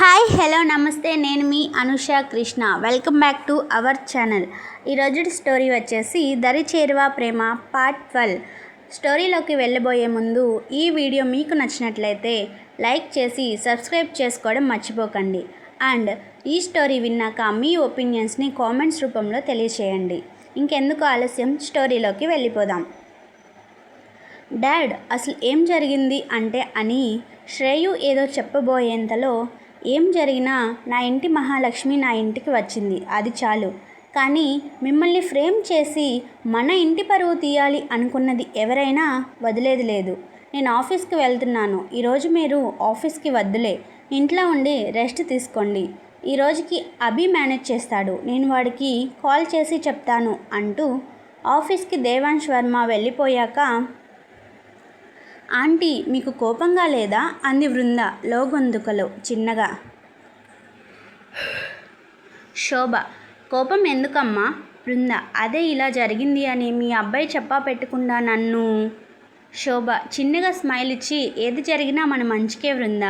Hi hello నమస్తే. నేను మీ Anusha Krishna. Welcome back to our channel ఈరోజు స్టోరీ వచ్చేసి దరి చేరువా ప్రేమ పార్ట్ ట్వెల్వ్ స్టోరీలోకి వెళ్ళబోయే ముందు ఈ వీడియో మీకు నచ్చినట్లయితే లైక్ చేసి సబ్స్క్రైబ్ చేసుకోవడం మర్చిపోకండి. అండ్ ఈ స్టోరీ విన్నాక మీ ఒపీనియన్స్ని కామెంట్స్ రూపంలో తెలియచేయండి. ఇంకెందుకు ఆలస్యం? స్టోరీలోకి వెళ్ళిపోదాం. డాడ్ అసలు ఏం జరిగింది? అంటే అని శ్రేయు ఏదో చెప్పబోయేంతలో ఏం జరిగినా నా ఇంటి మహాలక్ష్మి నా ఇంటికి వచ్చింది. అది చాలు. కానీ మిమ్మల్ని ఫ్రేమ్ చేసి మన ఇంటి పరువు తీయాలి అనుకున్నది ఎవరైనా వదిలేది లేదు. నేను ఆఫీస్కి వెళ్తున్నాను. ఈరోజు మీరు ఆఫీస్కి వద్దులే. ఇంట్లో ఉండి రెస్ట్ తీసుకోండి. ఈ రోజుకి అభి మేనేజ్ చేస్తాడు. నేను వాడికి కాల్ చేసి చెప్తాను అంటూ ఆఫీస్కి దేవాంశ్ వర్మ వెళ్ళిపోయాక ఆంటీ మీకు కోపంగా లేదా? అంది వృంద లోగొందుకలో చిన్నగా. శోభ కోపం ఎందుకమ్మా? బృంద అదే ఇలా జరిగింది అని మీ అబ్బాయి చెప్పా పెట్టకుండా నన్ను. శోభ చిన్నగా స్మైల్ ఇచ్చి ఏది జరిగినా మన మంచికే బృంద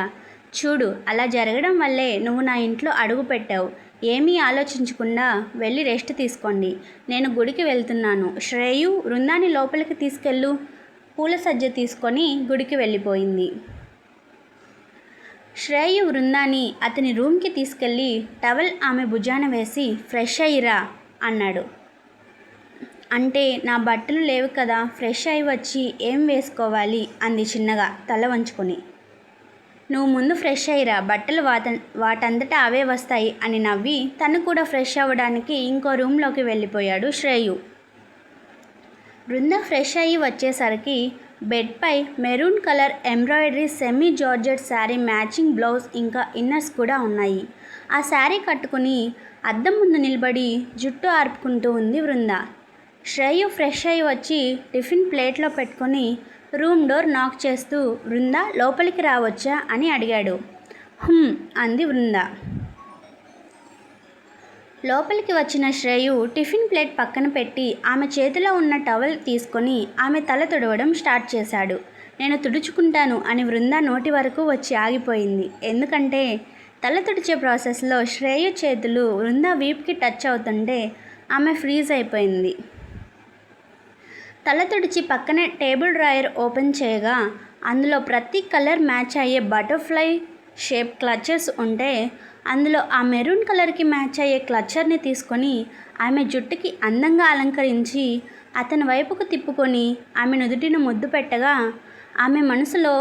చూడు అలా జరగడం వల్లే నువ్వు నా ఇంట్లో అడుగు పెట్టావు. ఏమీ ఆలోచించకుండా వెళ్ళి రెస్ట్ తీసుకోండి. నేను గుడికి వెళ్తున్నాను. శ్రేయు బృందాన్ని లోపలికి తీసుకెళ్ళు. పూల సజ్జ తీసుకొని గుడికి వెళ్ళిపోయింది. శ్రేయు వృందాన్ని అతని రూమ్కి తీసుకెళ్ళి టవల్ ఆమె భుజాన వేసి ఫ్రెష్ అయ్యిరా అన్నాడు. అంటే నా బట్టలు లేవు కదా ఫ్రెష్ అయి వచ్చి ఏం వేసుకోవాలి? అంది చిన్నగా తల వంచుకొని. నువ్వు ముందు ఫ్రెష్ అయ్యిరా బట్టలు వాట వాటంతటా అవే వస్తాయి అని నవ్వి తను కూడా ఫ్రెష్ అవ్వడానికి ఇంకో రూమ్లోకి వెళ్ళిపోయాడు శ్రేయు. బృంద ఫ్రెష్ అయ్యి వచ్చేసరికి బెడ్పై maroon colour embroidery semi georgette sari matching blouse ఇంకా ఇన్నర్స్ కూడా ఉన్నాయి. ఆ శారీ కట్టుకుని అద్దం ముందు నిలబడి జుట్టు ఆర్పుకుంటూ ఉంది బృంద శ్రేయు ఫ్రెష్ అయ్యి వచ్చి టిఫిన్ ప్లేట్లో పెట్టుకొని రూమ్ డోర్ నాక్ చేస్తూ బృంద లోపలికి రావచ్చా? అని అడిగాడు. హుమ్ అంది బృంద లోపలికి వచ్చిన శ్రేయు టిఫిన్ ప్లేట్ పక్కన పెట్టి ఆమె చేతిలో ఉన్న టవల్ తీసుకొని ఆమె తల తుడవడం స్టార్ట్ చేశాడు. నేను తుడుచుకుంటాను అని వృంద నోటి వరకు వచ్చి ఆగిపోయింది. ఎందుకంటే తల తుడిచే ప్రాసెస్లో శ్రేయు చేతులు వృంద వీప్కి టచ్ అవుతుంటే ఆమె ఫ్రీజ్ అయిపోయింది. తల తుడిచి పక్కనే టేబుల్ డ్రాయర్ ఓపెన్ చేయగా అందులో ప్రతి కలర్ మ్యాచ్ అయ్యే బటర్ఫ్లై షేప్ క్లచెస్ ఉంటే అందులో ఆ మెరూన్ కలర్కి మ్యాచ్ అయ్యే క్లచర్ని తీసుకొని ఆమె జుట్టుకి అందంగా అలంకరించి అతని వైపుకు తిప్పుకొని ఆమె నుదుటిని ముద్దు పెట్టగా ఆమె మనసులో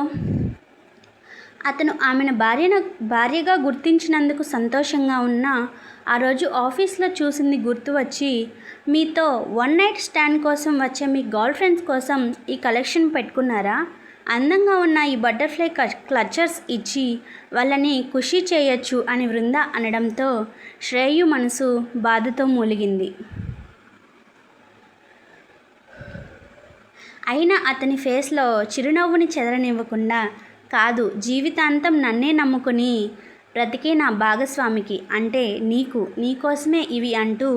అతను ఆమెను భార్యను భార్యగా గుర్తించినందుకు సంతోషంగా ఉన్న ఆ రోజు ఆఫీస్లో చూసింది గుర్తు వచ్చి మీతో వన్ నైట్ స్టాండ్ కోసం వచ్చే మీ గర్ల్ ఫ్రెండ్స్ కోసం ఈ కలెక్షన్ పెట్టుకున్నారా? అందంగా ఉన్న ఈ బటర్ఫ్లై క్లచర్స్ ఇచ్చి వాళ్ళని ఖుషి చేయొచ్చు అని వృంద అనడంతో శ్రేయు మనసు బాధతో మూలిగింది. అయినా అతని ఫేస్లో చిరునవ్వుని చెదరనివ్వకుండా కాదు జీవితాంతం నన్నే నమ్ముకుని బ్రతికే నా భాగస్వామికి అంటే నీకు నీకోసమే ఇవి అంటూ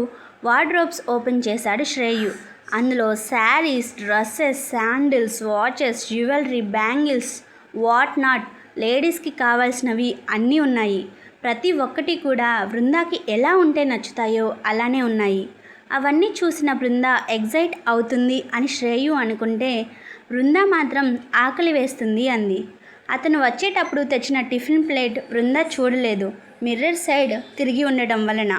వార్డ్రోబ్స్ ఓపెన్ చేశాడు శ్రేయు. అందులో sarees dresses sandals watches jewellery bangles what not లేడీస్కి కావాల్సినవి అన్నీ ఉన్నాయి. ప్రతి ఒక్కటి కూడా బృందాకి ఎలా ఉంటే నచ్చుతాయో అలానే ఉన్నాయి. అవన్నీ చూసిన బృంద ఎగ్జైట్ అవుతుంది అని శ్రేయు అనుకుంటే బృంద మాత్రం ఆకలి వేస్తుంది అంది. అతను వచ్చేటప్పుడు తెచ్చిన టిఫిన్ ప్లేట్ బృంద చూడలేదు. మిర్రర్ సైడ్ తిరిగి ఉండడం వలన.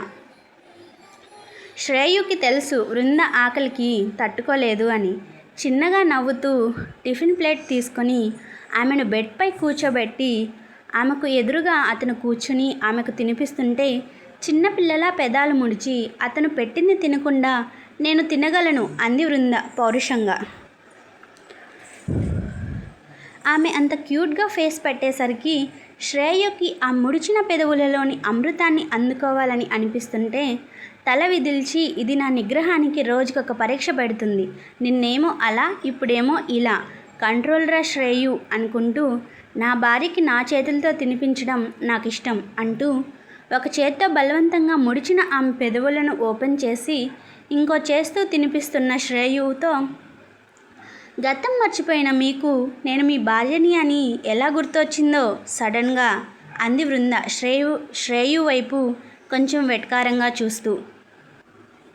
శ్రేయుకి తెలుసు వృంద ఆకలికి తట్టుకోలేదు అని. చిన్నగా నవ్వుతూ టిఫిన్ ప్లేట్ తీసుకొని ఆమెను బెడ్పై కూర్చోబెట్టి ఆమెకు ఎదురుగా అతను కూర్చుని ఆమెకు తినిపిస్తుంటే చిన్నపిల్లలా పెదాలు ముడిచి అతను పెట్టింది తినకుండా నేను తినగలను అంది వృంద పౌరుషంగా. ఆమె అంత క్యూట్గా ఫేస్ పెట్టేసరికి శ్రేయకి ఆ ముడిచిన పెదవులలోని అమృతాన్ని అందుకోవాలని అనిపిస్తుంటే తల విదిల్చి ఇది నా నిగ్రహానికి రోజుకొక పరీక్ష పెడుతుంది. నిన్నేమో అలా ఇప్పుడేమో ఇలా. కంట్రోల్రా శ్రేయు అనుకుంటూ నా భార్యకి నా చేతులతో తినిపించడం నాకు ఇష్టం అంటూ ఒక చేత్తో బలవంతంగా ముడిచిన ఆమె పెదవులను ఓపెన్ చేసి ఇంకో చేస్తూ తినిపిస్తున్న శ్రేయుతో గతం మర్చిపోయిన మీకు నేను మీ భార్యని అని ఎలా గుర్తొచ్చిందో సడన్గా అంది బృంద శ్రేయు శ్రేయు వైపు కొంచెం వెట్కారంగా చూస్తూ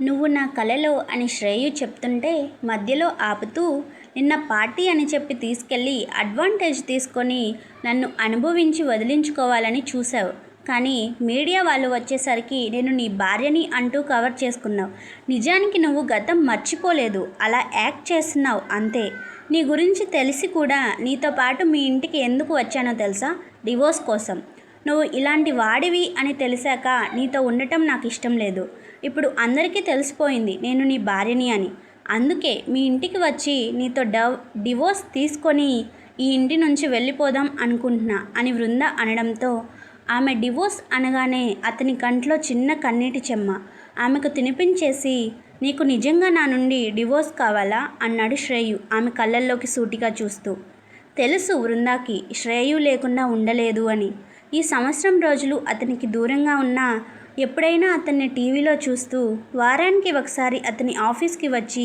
నువ్వు నా కలలో అని శ్రేయు చెప్తుంటే మధ్యలో ఆపుతూ నిన్న పార్టీ అని చెప్పి తీసుకెళ్ళి అడ్వాంటేజ్ తీసుకొని నన్ను అనుభవించి వదిలించుకోవాలని చూసావు కానీ మీడియా వాళ్ళు వచ్చేసరికి నేను నీ భార్యని అంటూ కవర్ చేసుకున్నావు. నిజానికి నువ్వు గతం మర్చిపోలేదు. అలా యాక్ట్ చేస్తున్నావు అంతే. నీ గురించి తెలిసి కూడా నీతో పాటు మీ ఇంటికి ఎందుకు వచ్చానో తెలుసా? డివోర్స్ కోసం. నువ్వు ఇలాంటి వాడివి అని తెలిసాక నీతో ఉండటం నాకు ఇష్టం లేదు. ఇప్పుడు అందరికీ తెలిసిపోయింది నేను నీ భార్యని అని. అందుకే మీ ఇంటికి వచ్చి నీతో డవ్ డివోర్స్ తీసుకొని ఈ ఇంటి నుంచి వెళ్ళిపోదాం అనుకుంటున్నా అని వృంద అనడంతో ఆమె డివోర్స్ అనగానే అతని కంట్లో చిన్న కన్నీటి చెమ్మ. ఆమెకు తినిపించేసి నీకు నిజంగా నా నుండి డివోర్స్ కావాలా? అన్నాడు శ్రేయు ఆమె కళ్ళల్లోకి సూటిగా చూస్తూ. తెలుసు వృందాకి శ్రేయు లేకుండా ఉండలేదు అని. ఈ సంవత్సరం రోజులు అతనికి దూరంగా ఉన్నా ఎప్పుడైనా అతన్ని టీవీలో చూస్తూ వారానికి ఒకసారి అతని ఆఫీస్కి వచ్చి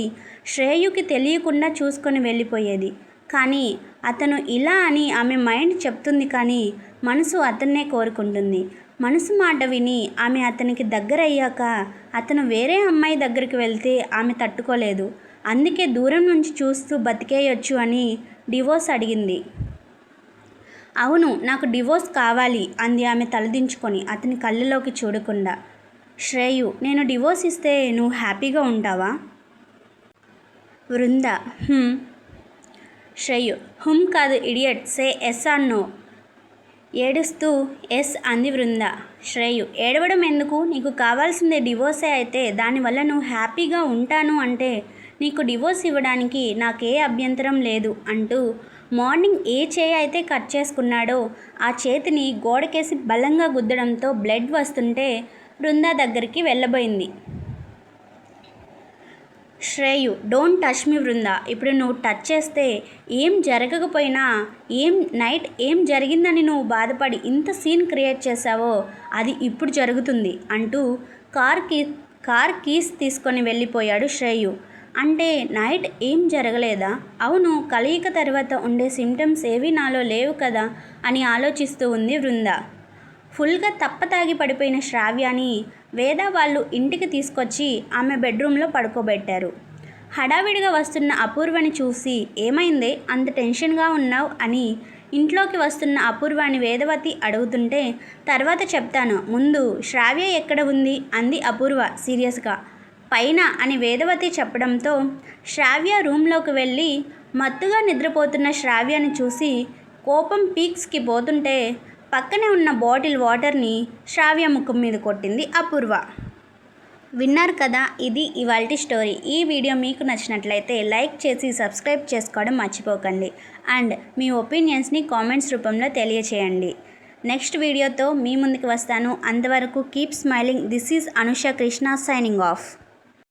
శ్రేయుకి తెలియకుండా చూసుకొని వెళ్ళిపోయేది. కానీ అతను ఇలా అని ఆమె మైండ్ చెప్తుంది కానీ మనసు అతన్నే కోరుకుంటుంది. మనసు మాట విని ఆమె అతనికి దగ్గరయ్యాక అతను వేరే అమ్మాయి దగ్గరికి వెళ్తే ఆమె తట్టుకోలేదు. అందుకే దూరం నుంచి చూస్తూ బతికేయొచ్చు అని డివోర్స్ అడిగింది. అవును నాకు డివోర్స్ కావాలి అంది ఆమె తలదించుకొని అతని కళ్ళలోకి చూడకుండా. శ్రేయు నేను డివోర్స్ ఇస్తే నువ్వు హ్యాపీగా ఉంటావా? వృంద హుమ్. శ్రేయు హుమ్ కాదు idiot say yes or no. ఏడుస్తూ ఎస్ అంది వృంద. శ్రేయు ఏడవడం ఎందుకు? నీకు కావాల్సిందే డివోర్సే అయితే దానివల్ల నువ్వు హ్యాపీగా ఉంటాను అంటే నీకు డివోర్స్ ఇవ్వడానికి నాకే అభ్యంతరం లేదు అంటూ మార్నింగ్ ఏ చేయి అయితే కట్ చేసుకున్నాడో ఆ చేతిని గోడకేసి బలంగా గుద్దడంతో బ్లడ్ వస్తుంటే బృందా దగ్గరికి వెళ్ళబోయింది. Shreyu don't touch me Brinda ఇప్పుడు నువ్వు టచ్ చేస్తే ఏం జరగకపోయినా ఏం నైట్ ఏం జరిగిందని నువ్వు బాధపడి ఇంత సీన్ క్రియేట్ చేసావో అది ఇప్పుడు జరుగుతుంది అంటూ కార్ కీ కార్ కీస్ తీసుకొని వెళ్ళిపోయాడు శ్రేయు. అంటే నైట్ ఏం జరగలేదా? అవును కలయిక తర్వాత ఉండే సిమ్టమ్స్ ఏవి నాలో లేవు కదా అని ఆలోచిస్తూ ఉంది వృంద. ఫుల్గా తప్పతాగి పడిపోయిన శ్రావ్యాని వేద వాళ్ళు ఇంటికి తీసుకొచ్చి ఆమె బెడ్రూమ్లో పడుకోబెట్టారు. హడావిడిగా వస్తున్న అపూర్వని చూసి ఏమైందే? అంత టెన్షన్గా ఉన్నావు? అని ఇంట్లోకి వస్తున్న అపూర్వాన్ని వేదవతి అడుగుతుంటే తర్వాత చెప్తాను. ముందు శ్రావ్య ఎక్కడ ఉంది? అంది అపూర్వ సీరియస్గా. పైన అని వేదవతి చెప్పడంతో శ్రావ్య రూమ్లోకి వెళ్ళి మత్తుగా నిద్రపోతున్న శ్రావ్యని చూసి కోపం పీక్స్కి పోతుంటే పక్కనే ఉన్న బాటిల్ వాటర్ని శ్రావ్య ముఖం మీద కొట్టింది అపూర్వ. విన్నారు కదా ఇది ఇవాల్టి స్టోరీ. ఈ వీడియో మీకు నచ్చినట్లయితే లైక్ చేసి సబ్స్క్రైబ్ చేసుకోవడం మర్చిపోకండి. అండ్ మీ ఒపీనియన్స్ని కామెంట్స్ రూపంలో తెలియచేయండి. నెక్స్ట్ వీడియోతో మీ ముందుకు వస్తాను. అంతవరకు keep smiling. This is Anusha Krishna signing off.